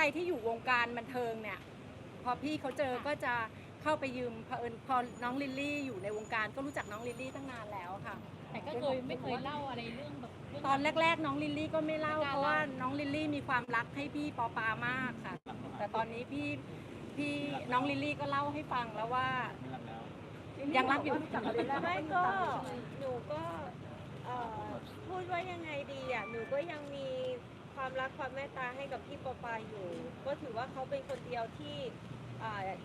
รที่อยู่วงการบันเทิงเนี่ย พอพี่เขาเจอก็จะเข้าไปยืมเผอิญพอน้องลิลลี่อยู่ในวงการก็รู้จักน้องลิลลี่ตั้งนานแล้วค่ะ แต่ก็เคยไม่เคยเล่าอะไรเรื่องแบบเรื่องตอนแรก ๆ น้องลิลลี่ก็ไม่เล่าไม่กล้าเพราะว่าเล่าน้องลิลลี่มีความรักให้พี่ปอปามากค่ะ แต่ตอนนี้พี่พี่น้องลิลลี่ก็เล่าให้ฟังแล้วว่า ยังรักอยู่ ไม่ก็หนูก็เอ่อพูดว่ายังไงดีอะหนูก็ยังมี ความรักความเมตตาให้กับพี่ปอปาอยู่ ก็ถือว่าเขาเป็นคนเดียวที่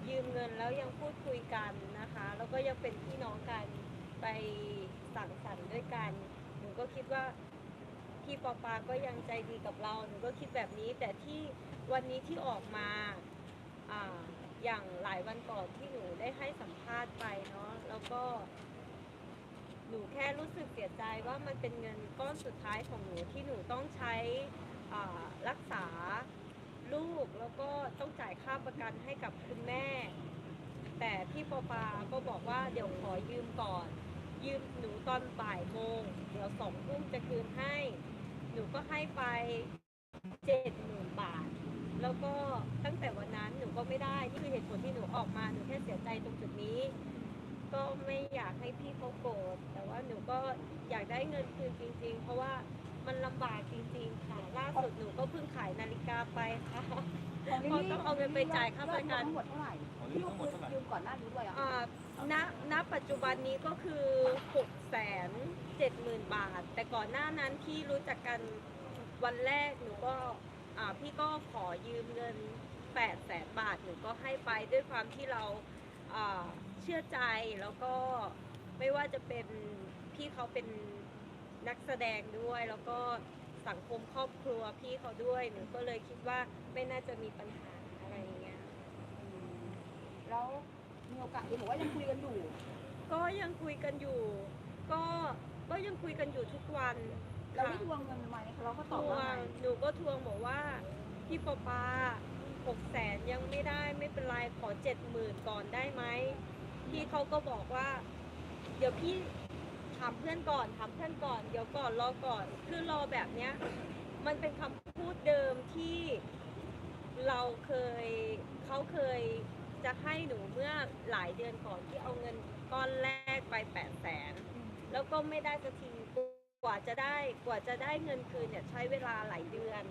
ยืมเงินแล้วยังพูดคุยกันนะคะ แล้วก็ยังเป็นพี่น้องกันไปสั่งสรรค์ด้วยกันหนูก็คิดว่าพี่ปอปาก็ยังใจดีกับเราหนูก็คิดแบบนี้ แต่ที่วันนี้ที่ออกมาออย่างหลายวันก่อนที่หนูได้ให้สัมภาษณ์ไปเนาะแล้วก็หนูแค่รู้สึกเสียใจว่ามันเป็นเงินก้อนสุดท้ายของหนูที่หนูต้องใช้ รักษาลูกแล้วก็ต้องจ่ายค่าประกันให้กับคุณแม่ แต่พี่ปอปาก็บอกว่าเดี๋ยวขอยืมก่อน ยืมหนูตอนบ่ายโมงเดี๋ยวสองทุ่มจะคืนให้ หนูก็ให้ไปเจ็ดหมื่นบาท แล้วก็ตั้งแต่วันนั้นหนูก็ไม่ได้ นี่คือเหตุผลที่หนูออกมาหนูแค่เสียใจตรงจุดนี้ ก็ไม่อยากให้พี่เขาโกรธแต่ว่าหนูก็อยากได้เงินคืนจริง ๆ เพราะว่า มันลำบากจริงๆค่ะ ล่าสุดหนูก็เพิ่งขายนาฬิกาไปค่ะเพราะต้องเอาเงินไปจ่ายค่าประกันทั้งหมดเท่าไหร่ที่ลูกยืมก่อนหน้านี้ด้วยอะอ่าณณปัจจุบันนี้ก็คือ6แสนเจ็ดหมื่นบาท แต่ก่อนหน้านั้นที่รู้จักกันวันแรกหนูก็อ่าพี่ก็ขอยืมเงิน8แสนบาทหนูก็ให้ไปด้วยความที่เราอ่าเชื่อใจแล้วก็ไม่ว่าจะเป็นพี่เขาเป็น นักแสดงด้วยแล้วก็สังคมครอบครัวพี่เขาด้วยหนูก็เลยคิดว่าไม่น่าจะมีปัญหาอะไรอย่างเงี้ย แล้วมีโอกาสที่บอกว่ายังคุยกันอยู่ ก็ยังคุยกันอยู่ ก็ก็ยังคุยกันอยู่ทุกวันเราได้ค่ะทวงเงินไหมเราก็ทตอบวว่างไงหนูก็ทวงบอกว่าพี่ปอปาหกแสนยังไม่ได้ไม่เป็นไรขอเจ็ดหมื่นก่อนได้ไหมพี่เขาก็บอกว่า เดี๋ยวพี่ถามเพื่อนก่อนถามเพื่อนก่อนเดี๋ยวก่อนรอก่อน คือรอแบบเนี้ย มันเป็นคำพูดเดิมที่เราเคยเขาเคยจะให้หนูเมื่อหลายเดือนก่อนที่เอาเงินก้อนแรกไปแปดแสนแล้วก็ไม่ได้สักทีกว่าจะได้กว่าจะได้เงินคืนเนี่ยใช้เวลาหลายเดือน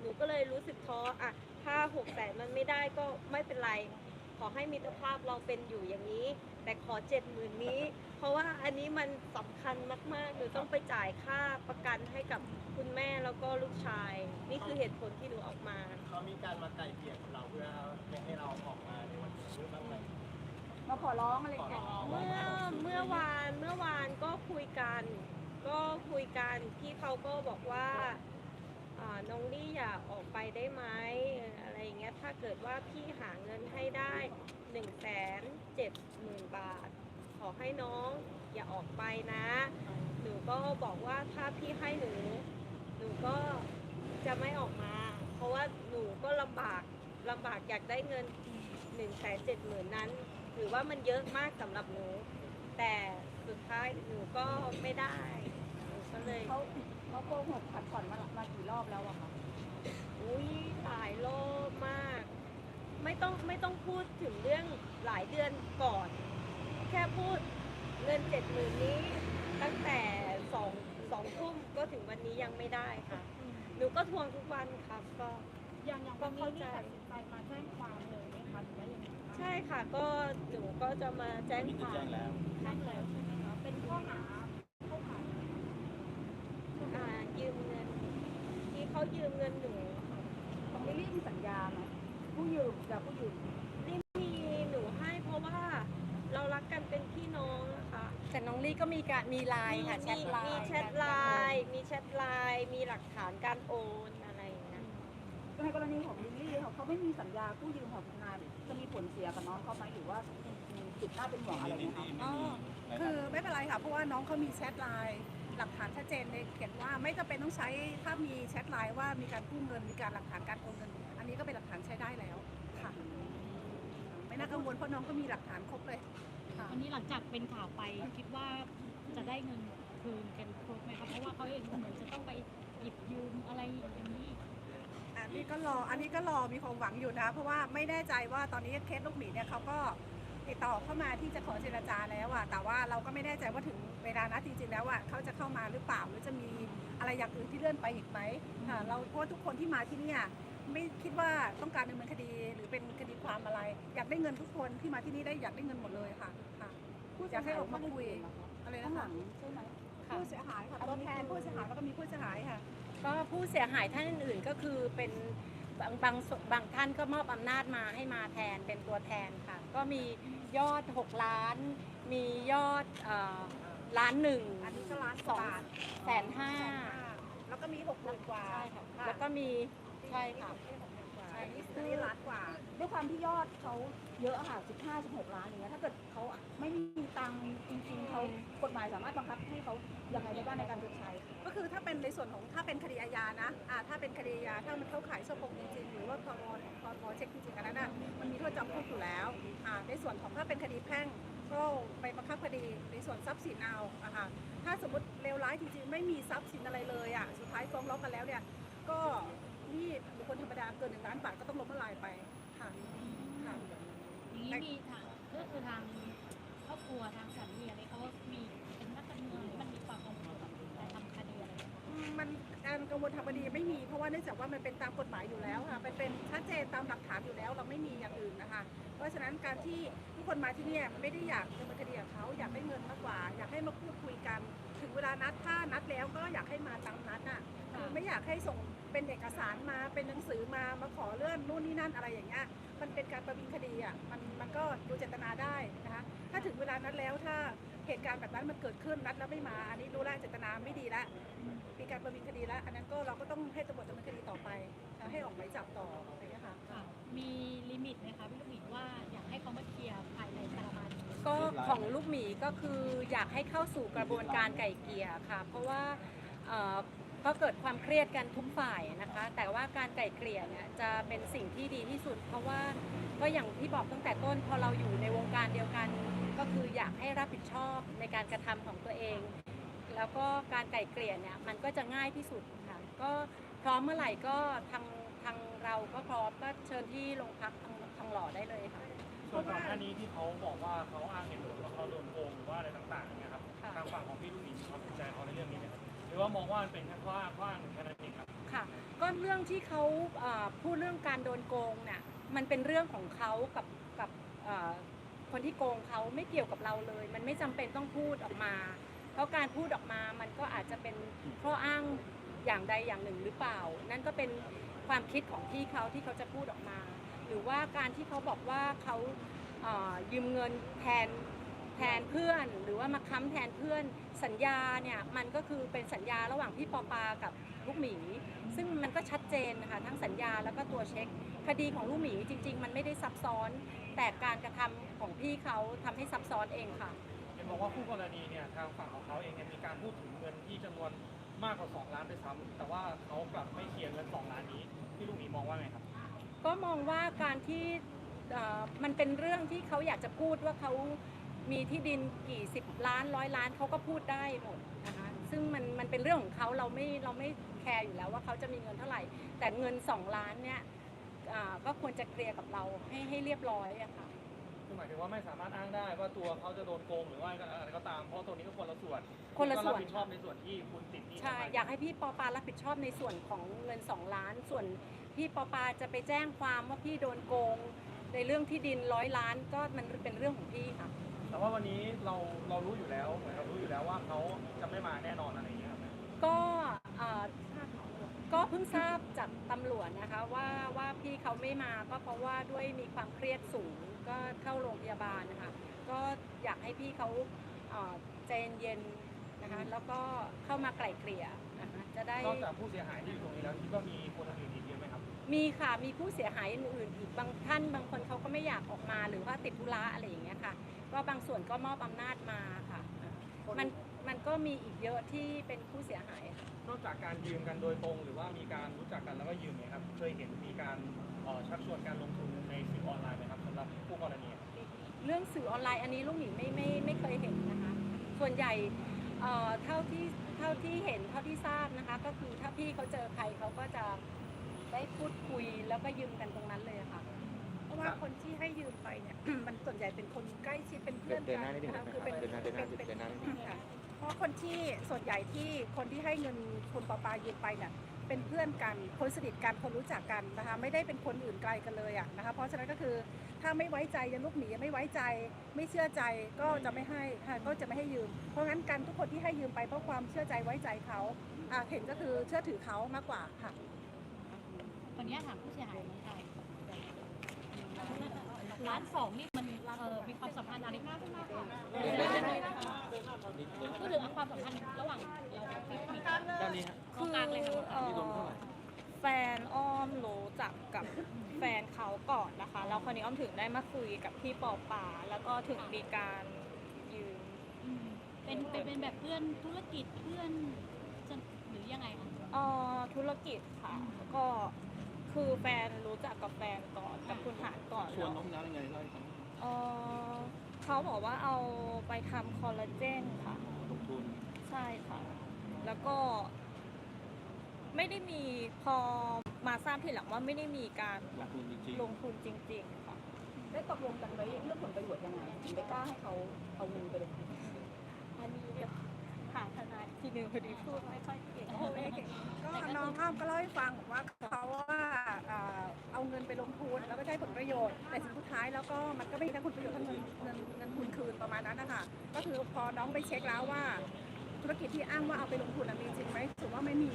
หนูก็เลยรู้สึกท้ออะถ้าหกแสนมันไม่ได้ก็ไม่เป็นไร ขอให้มิตรภาพเราเป็นอยู่อย่างนี้ แต่ขอเจ็ดหมื่นนี้ เพราะว่าอันนี้มันสำคัญมากๆหนูต้องไปจ่ายค่าประกันให้กับคุณแม่แล้วก็ลูกชาย นี่คือเหตุผลที่หนูออกมา เขามีการมาไกลเกลี่ยกับเราเพื่อไม่ให้เราออกมาในวันนี้บ้างไหมมาขอร้องอะไรอย่างเงี้ยเมื่อเมื่อวานเมื่อวานก็คุยกัน ก็คุยกันพี่เขาก็บอกว่า น้องลี่อย่าออกไปได้ไหมอะไรอย่างเงี้ยถ้าเกิดว่าพี่หาเงินให้ได้หนึ่งแสนเจ็ดหมื่นบาท ขอให้น้องอย่าออกไปนะ หนูก็บอกว่าถ้าพี่ให้หนู หนูก็จะไม่ออกมา เพราะว่าหนูก็ลำบากลำบากอยากได้เงินหนึ่งแสนเจ็ดหมื่นนั้นถือว่ามันเยอะมากสำหรับหนู แต่สุดท้ายหนูก็ไม่ได้หนูก็เลย เขาเขาโกหกผัดผ่อนมามากี่รอบแล้วอะคะอุ้ยหลายรอบมาก ไม่ต้องไม่ต้องพูดถึงเรื่องหลายเดือนก่อน แค่พูดเงินเจ็ดหมื่นนี้ ตั้งแต่สองสองทุ่มก็ถึงวันนี้ยังไม่ได้ค่ะ หนูก็ทวงทุกวันครับก็อย่างอย่างวันนี้นี่ตัดสินใจมาแจ้งความเลยไหมคะหรือว่ายังไงคะใช่ค่ะก็หนูก็จะมาแจ้งความแจ้งแล้วใช่ไหมคะเป็นข้อหาเข้าข่าย อ่ายืมเงิน ที่ เขายืมเงินหนูค่ะของลิลลี่มีสัญญาไหมผู้ยืมกับผู้ยืมนี่มีหนูให้เพราะว่าเรารักกันเป็นพี่น้องนะคะแต่น้องลี่ก็มีการมีไลน์ค่ะแชทไลน์มีแชทไลน์มีแชทไลน์มีหลักฐานการโอนอะไรอย่างเงี้ยในกรณีของลิลลี่เขาเขาไม่มีสัญญาผู้ยืมของงานจะมีผลเสียกับน้องเขาไหมหรือว่ามีจุดน่าเป็นห่วงอะไรไหมคะ อ๋อคือไม่เป็นไรค่ะ เพราะว่าน้องเขามีแชทไลน์ หลักฐานชัดเจนในเขียนว่าไม่จำเป็นต้องใช้ถ้ามีแชทไลน์ว่ามีการกู้เงินมีการหลักฐานการโอนเงิน อันนี้ก็เป็นหลักฐานใช้ได้แล้วค่ะ ไม่น่ากังวลเพราะน้องก็มีหลักฐานครบเลยค่ะ วันนี้หลังจากเป็นข่าวไปคิดว่าจะได้เงินคืนกันครบไหมคะเพราะว่าเขาเองเหมือนจะต้องไปหยิบยืมอะไรอย่างนี้อะอันนี้ก็รอ อันนี้ก็รอมีความหวังอยู่นะ เพราะว่าไม่แน่ใจว่าตอนนี้เคสลูกหมีเนี่ยเขาก็ ติดต่อเข้ามาที่จะขอเจรจาแล้วอะแต่ว่าเราก็ไม่แน่ใจว่าถึงเวลานะจริงๆแล้วอะเขาจะเข้ามาหรือเปล่าหรือจะมีอะไรอย่างอื่นที่เลื่อนไปอีกไหมค่ะเราเพราะว่าทุกคนที่มาที่เนี่ยไม่คิดว่าต้องการดำเนินคดีหรือเป็นคดีความอะไร อยากได้เงินทุกคนที่มาที่นี่ได้อยากได้เงินหมดเลยค่ะค่ะอยากให้ออกมาคุยอะไรข้านะงหลัคะงใช่ไหมค่ะผู้เสียหายค่ะตัวแทนผู้เสียหายแล้วก็มีผู้เสียหายค่ะ ก็ผู้เสียหายท่านอื่นๆก็คือเป็นบางบางส่วนบางท่านก็มอบอำนาจมาให้มาแทนเป็นตัวแทนค่ะ ก็มี ยอด 6 ล้าน มียอดเอ่อล้านหนึ่งอันนี้ก็ล้านสองบาทแสนห้าแล้วก็มีหกหมื่นกว่าใช่ค่ะแล้วก็มีใช่ค่ะ ใช่นี่ล้านกว่า ด้วยความที่ยอดเขาเยอะอะค่ะ 15 16 ล้านอย่างเงี้ย ถ้าเกิดเขาไม่มีตังค์จริงๆเขากฎหมายสามารถบังคับให้เขายังไงได้บ้างในการชดใช้ ก็คือถ้าเป็นในส่วนของถ้าเป็นคดีอาญานะอ่าถ้าเป็นคดีอาญาถ้ามันเข้าข่ายช่อโกงจริงๆ หรือว่าพรบพรบเช็คจริงๆอันนั้นน่ะมันมีโทษจำคุกอยู่แล้วอ่าในส่วนของถ้าเป็นคดีแพ่งก็ไปบังคับคดีในส่วนทรัพย์สินเอาอะค่ะถ้าสมมติเลวร้ายจริงๆ ไม่มีทรัพย์สินอะไรเลยอะสุดท้ายฟ้องร้องกันแล้วเนี่ยก็นี่บุ คคลธรรมดาเกินหนึ่งล้านบาทก็ต้องล้มละลายไปค่ะค่ะ อย่างนี้มีทางก็คือทางครอบครัวทางสามีอะไรเขามีเป็นนักการเมืองหรือมันมีความกังวลกับการทำคดีอะไรไหมมันการกังวลทางคดีไม่มี เพราะว่าเนื่องจากว่ามันเป็นตามกฎหมายอยู่แล้วค่ะมันเป็นชัดเจนตามหลักฐานอยู่แล้วเราไม่มีอย่างอื่นนะคะ เพราะฉะนั้นการที่ทุกคนมาที่เนี่ยไม่ได้อยากดำเนินคดีกับเขาอยากได้เงินมากกว่า อยากให้มาพูดคุยกัน ถึงเวลานัดถ้านัดแล้วก็อยากให้มาตามนัดน่ะคือไม่อยากให้ส่ง เป็นเอกสารมาเป็นหนังสือมามาขอเลื่อนนู่นนี่นั่นอะไรอย่างเงี้ยมันเป็นการประวิงคดีอะมันมันก็ดูเจตนาได้นะคะถ้าถึงเวลานัดแล้วถ้าเหตุการณ์แบบนั้นมันเกิดขึ้นนัดแล้วไม่มา อันนี้รู้แล้วเจตนาไม่ดีแล้วมีการประวิงคดีแล้วอันนั้นก็เราก็ต้องให้ตำรวจดำเนินคดีต่อไปนะให้ออกหมายจับต่ออะไรอย่างเงี้ยค่ะค่ะ มีลิมิตไหมคะพี่ลูกหมีว่าอยากให้เขามาเคลียร์ภายในประมาณก็ของลูกหมีก็คืออยากให้เข้าสู่กระบวนการไก่เกลี่ยค่ะ เพราะว่าเอ่อ ก็เกิดความเครียดกันทุกฝ่ายนะคะ แต่ว่าการไก่เกลี่ยเนี่ยจะเป็นสิ่งที่ดีที่สุด เพราะว่าก็อย่างที่บอกตั้งแต่ต้นพอเราอยู่ในวงการเดียวกัน ก็คืออยากให้รับผิดชอบในการกระทำของตัวเอง แล้วก็การไก่เกลี่ยเนี่ยมันก็จะง่ายที่สุดค่ะก็พร้อมเมื่อไหร่ก็ทางทางเราก็พร้อมก็เชิญที่โรงพักทางทางหล่อได้เลยค่ะส่วนก่อนหน้านี้ที่เขาบอกว่าเขาอ้างเหตุผลว่าเขาโดนโกงหรือว่าอะไร รือว่ามองว่ามันเป็นแค่ข้ออ้างข้างแค่นั้นเองครับ ค่ะ ก็เรื่องที่เขาเอ่อพูดเรื่องการโดนโกงเนี่ยมันเป็นเรื่องของเขากับกับเอ่อคนที่โกงเขาไม่เกี่ยวกับเราเลย มันไม่จำเป็นต้องพูดออกมา เพราะการพูดออกมามันก็อาจจะเป็นข้ออ้างอย่างใดอย่างหนึ่งหรือเปล่า นั่นก็เป็นความคิดของพี่เขาที่เขาจะพูดออกมา หรือว่าการที่เขาบอกว่าเขาเอ่อยืมเงินแทน แทนเพื่อนหรือว่ามาค้ำแทนเพื่อนสัญญาเนี่ยมันก็คือเป็นสัญญาระหว่างพี่ปอปากับลูกหมี ซึ่งมันก็ชัดเจนนะคะทั้งสัญญาแล้วก็ตัวเช็ค คดีของลูกหมีจริง ๆ มันไม่ได้ซับซ้อน แต่การกระทำของพี่เขาทำให้ซับซ้อนเองค่ะเห็นบอกว่าคู่กรณีเนี่ยทางฝั่งของเขาเองเนี่ยมีการพูดถึงเงินที่จำนวนมากกว่า 2 ล้านด้วยซ้ำแต่ว่าเขากลับไม่เคลียร์เงิน2ล้านนี้พี่ลูกหมีมองว่าไงครับ ก็มองว่าการที่เอ่อมันเป็นเรื่องที่เขาอยากจะพูดว่าเขา มีที่ดินกี่สิบล้านร้อยล้านเขาก็พูดได้หมดนะคะซึ่งมันมันเป็นเรื่องของเขาเราไม่เราไม่แคร์อยู่แล้วว่าเขาจะมีเงินเท่าไหร่ แต่เงิน2ล้านเนี่ยอ่าก็ควรจะเคลียร์กับเราให้ให้เรียบร้อยอะค่ะคือหมายถึงว่าไม่สามารถอ้างได้ว่าตัวเขาจะโดนโกงหรือว่าอะไรก็ตามเพราะตัวนี้ก็คนละส่วนคนละส่วนณก็รับผิดชอบในส่วนที่คุณติดหนี้ใช่อยากให้พี่ปอปารับผิดชอบในส่วนของเงิน 2 ล้าน ส่วนพี่ปอปาจะไปแจ้งความว่าพี่โดนโกง ในเรื่องที่ดินร้อยล้านก็มันเป็นเรื่องของพี่ค่ะ แต่ว่าวันนี้เราเรารู้อยู่แล้วเหมือนเรารู้อยู่แล้วว่าเขาจะไม่มาแน่นอนอะไรอย่างเงี้ยครับก็เอ่อก็เพิ่งทราบจากตำรวจนะคะว่าว่าพี่เขาไม่มาก็เพราะว่าด้วยมีความเครียดสูงก็เข้าโรงพยาบาลนะคะก็อยากให้พี่เขาเอ่อใจเย็นๆนะคะแล้วก็เข้ามาไกล่เกลี่ยนะคะจะได้ นอกจากผู้เสียหายที่อยู่ตรงนี้แล้วคิดว่ามีคนอื่นอีกเยอะไห มครับมีค่ะ มีผู้เสียหายอื่นๆอีกบางท่าน บางคนเขาก็ไม่อยากออกมาหรือว่าติดธุระอะไรอย่างเงี้ยค่ะ ก็บางส่วนก็มอบอำนาจมาค่ะ มันมันก็มีอีกเยอะที่เป็นผู้เสียหายค่ะ นอกจากการยืมกันโดยตรง หรือว่ามีการรู้จักกันแล้วก็ยืมเนี่ยครับ เคยเห็นมีการเอ่อชักชวนการลงทุนในสื่อออนไลน์ไหมครับสำหรับผู้กรณีครับเรื่องสื่อออนไลน์อันนี้ลูกหมีไม่ไม่ไม่เคยเห็นนะคะ ส่วนใหญ่เอ่อเท่าที่เท่าที่เห็นเท่าที่ทราบนะคะ ก็คือถ้าพี่เขาเจอใครเขาก็จะ ได้พูดคุยแล้วก็ยืมกันตรงนั้นเลยค่ะ เพราะว่าคนที่ให้ยืมไปเนี่ย มันส่วนใหญ่เป็นคนใกล้ชิดเป็นเพื่อนเดินกัหน้านิดนึงนะคะนะคือเป็นเดินหน้าเดินหน้าเป็นเดินหน้านิดนึง ค่ะเพราะคนที่ส่วนใหญ่ที่คนที่ให้เงินคุณปอปายืมไปเนี่ยเป็นเพื่อนกันคนสนิทกันคนรู้จักกันนะคะไม่ได้เป็นคนอื่นไกลกันเลยอะนะคะเพราะฉะนั้นก็คือถ้าไม่ไว้ใจยังลูกหนีไม่ไว้ใจ ไม่เชื่อใจก็จะไม่ให้ค่ะก็จะไม่ให้ยืม เพราะงั้นการทุกคนที่ให้ยืมไปเพราะความเชื่อใจไว้ใจเขาอะเห็นก็คือเชื่อถือเขามากกว่าค่ะ วันนี้ถามผู้เสียหายเมือนกันร้านสองนี่มันเออมีความสัมพันธ์อะไรมากขึ้นมากกว่าพูดถึงความสัมพันธ์ระหว่างเรากับพี่มีด้านนี้ฮะตรงกลางเลยค่ะเอ่อแฟนอ้อมรู้จักกับแฟนเขาก่อนนะคะ แล้วคนนี้อ้อมถึงได้มาคุยกับพี่ปอป่า แล้วก็ถึงมีการยืมอืมเป็นเป็นเป็นแบบเพื่อนธุรกิจเพื่อนจะหรือยังไงคะ เอ่อธุรกิจค่ะ ก็ คือแฟนรู้จักกับแฟนก่อนกับคุณหารก่อนชวนแล้วน้องน้ำยังไงเล่าให้ฟังเอ่อเขาบอกว่าเอาไปทำคอลลาเจนค่ะ ลงทุนใช่ค่ะ แล้วก็ ไม่ได้มีพอมาทราบทีหลังว่าไม่ได้มีการลงทุนจริงลงทุนจริง ๆ ค่ะ ได้ตกลงกันไว้เรื่องผลประโยชน์ยังไงถึงไม่กล้าให้เขาเอาเงินไปเลยอันนี้เดี๋ยวหาทนายทีหนึ่งพอดีพูดไม่ค่อยเก่งโอ้ยเก่ง ก็น้องอ้อมก็เล่าให้ฟังบอกว่าเขาว่าอ่า เอาเงินไปลงทุนแล้วก็ได้ผลประโยชน์ แต่สิ่งสุดท้ายแล้วก็มันก็ไม่ได้ทั้งผลประโยชน์ทั้งเงินเงินเงินทุนคืนประมาณนั้นนะคะก็คือพอน้องไปเช็คแล้วว่า ธุรกิจที่อ้างว่าเอาไปลงทุนน่ะมีจริงไหมถือว่าไม่มี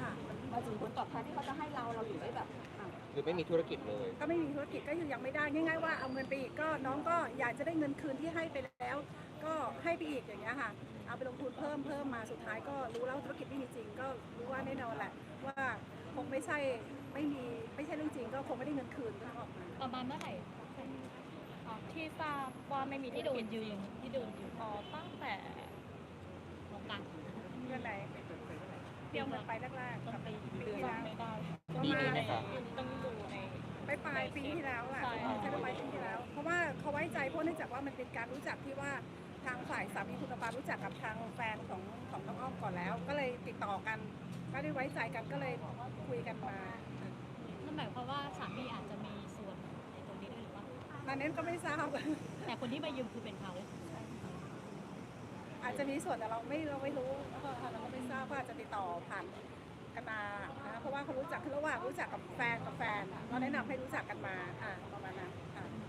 ค่ะมาถึงผลตอบแทนที่เขาจะให้เราเราถึงได้แบบอะคือไม่มีธุรกิจเลย ก็ไม่มีธุรกิจก็คือยังไม่ได้ง่ายๆว่าเอาเงินไปอีกก็น้องก็อยากจะได้เงินคืนที่ให้ไปแล้ว ก็ให้ไปอีกอย่างเงี้ยค่ะเอาไปลงทุนเพิ่มเพิ่มมาสุดท้ายก็รู้แล้วธุรกิจไม่มีจริง ก็รู้ว่าแน่นอนแหละว่า คงไม่ใช่ไม่มีไม่ใช่เรื่องจริง ก็คงไม่ได้เงินคืนก็ออกมาประมาณเมื่อไหร่อ๋อที่ทราบว่าไม่มีธุที่รโดกินจยืมที่โดนยืมอ๋อตั้งแต่ตรงกลางเงินไหนเที่ยวเงินไปแรกๆกับปีที่เดือนแล้วไม่ได้ประปีมานี้ณนะครับต้องดูในปลายปลายปีที่แล้วอะใช่ใช่ปลายปีที่แล้ว เพราะว่าเขาไว้ใจเพราะเนื่องจากว่ามันเป็นการรู้จักที่ว่าทางฝ่ายสามีคุณปารู้จักกับทางแฟนของของน้องอ้อมก่อนแล้ว ก็เลยติดต่อกัน ก็ได้ไว้ใจกันก็เลยคุยกันมานั่นหมายความว่าสามีอาจจะมีส่วนในตรงนี้ด้วยหรือเปล่าตอนนั้นก็ไม่ทราบ แต่คนที่มายืมคือเป็นเขาอาจจะมีส่วนแต่เราไม่เราไม่รู้แล้วก็เราก็ไม่ทราบว่าอาจจะติดต่อผ่านกันมานะคะเพราะว่าเขารู้จักคือระหว่างรู้จักกับแฟนกับแฟนอะเราแนะนำให้รู้จักกันมาอ่าประมาณนั้นค่ะค่ะ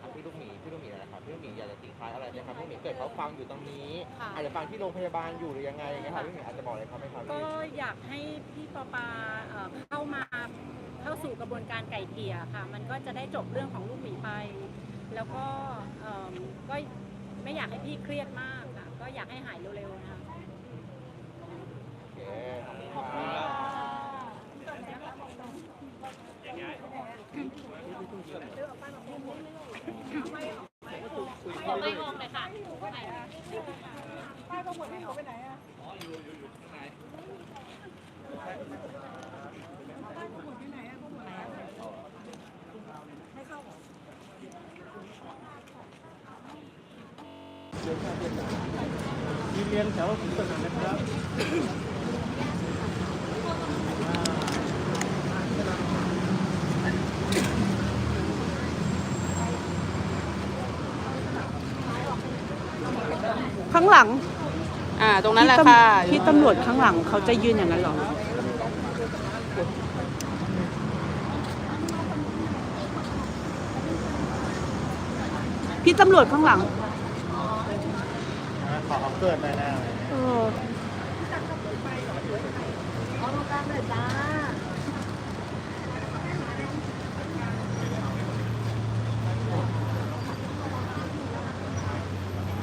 อะพี่ลูกหมีพี่ลูกหมีนะครับพี่ลูกหมีอยากจะทิ้งท้ายอะไรไหมครับพี่ลูกหมีเกิดเขาฟังอยู่ตรงนี้ค่ะ อาจจะฟังที่โรงพยาบาลอยู่หรือยังไงอย่างเงี้ยครับพี่ลูกหมีอาจจะบอกอะไรเขาไหมครับก็พี่อยากให้พี่ปอปาเอ่อเข้ามาเข้าสู่กระบวนการไก่เกลี่ยค่ะ มันก็จะได้จบเรื่องของลูกหมีไป แล้วก็เอิ่มก็ไม่อยากให้พี่เครียดมากค่ะก็อยากให้หายเร็วๆนะคะ โอเคขอบคุณครับ ไม่ออกเลย ค่ะไม่ป้าก็หมดให้เขาไปไหนอะป้าก็หมดไปไหนอะก็หมดไหนไม่เข้าเหรอยืนเรียนแถวถึงสนามนะครับางหลังอ่า ตรงนั้นแหละค่ะพี่ตำรวจข้างหลังเขาจะยืนอย่างนั้นเหรอ พี่ตำรวจข้างหลัง ขอเกิดหน่อยนะเออ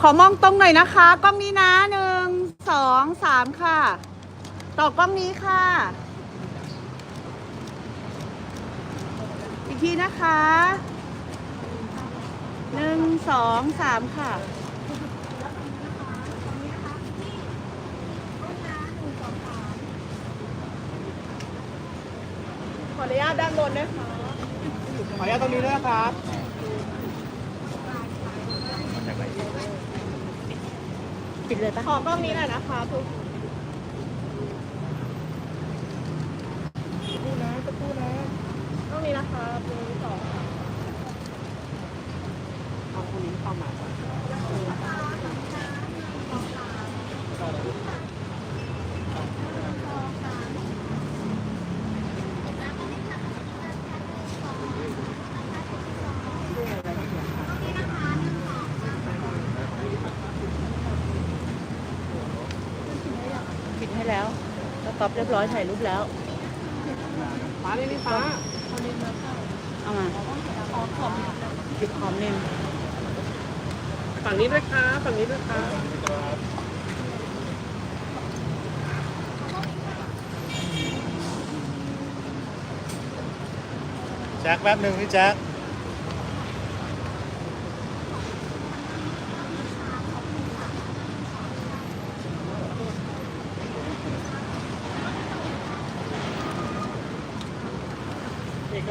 ขอมองตรงหน่อยนะคะ กล้องนี้นะหนึ่งสองสามค่ะ ต่อกล้องนี้ค่ะ อีกทีนะคะหนึ่งสองสามค่ะขออนุญาตด้านบนนะคะขออนุญาตตรงนี้ด้วยนะครับ ปิดเลยปะขอกล้องนี้หน่อยนะคะทุก พูดนะ นะครับหนึ่งสอง เอาคนนี้เข้ามาก่อน ปิดให้แล้วสต็อปเรียบร้อยถ่ายรูปแล้วฟ้านี่นี่ฟ้าเอามาหยิบหอมนินฝั่งนี้ด้วยค่ะฝั่งนี้ด้วยค่ะแจ็คแป๊บหนึ่งพี่แจ็ค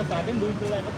เอกสา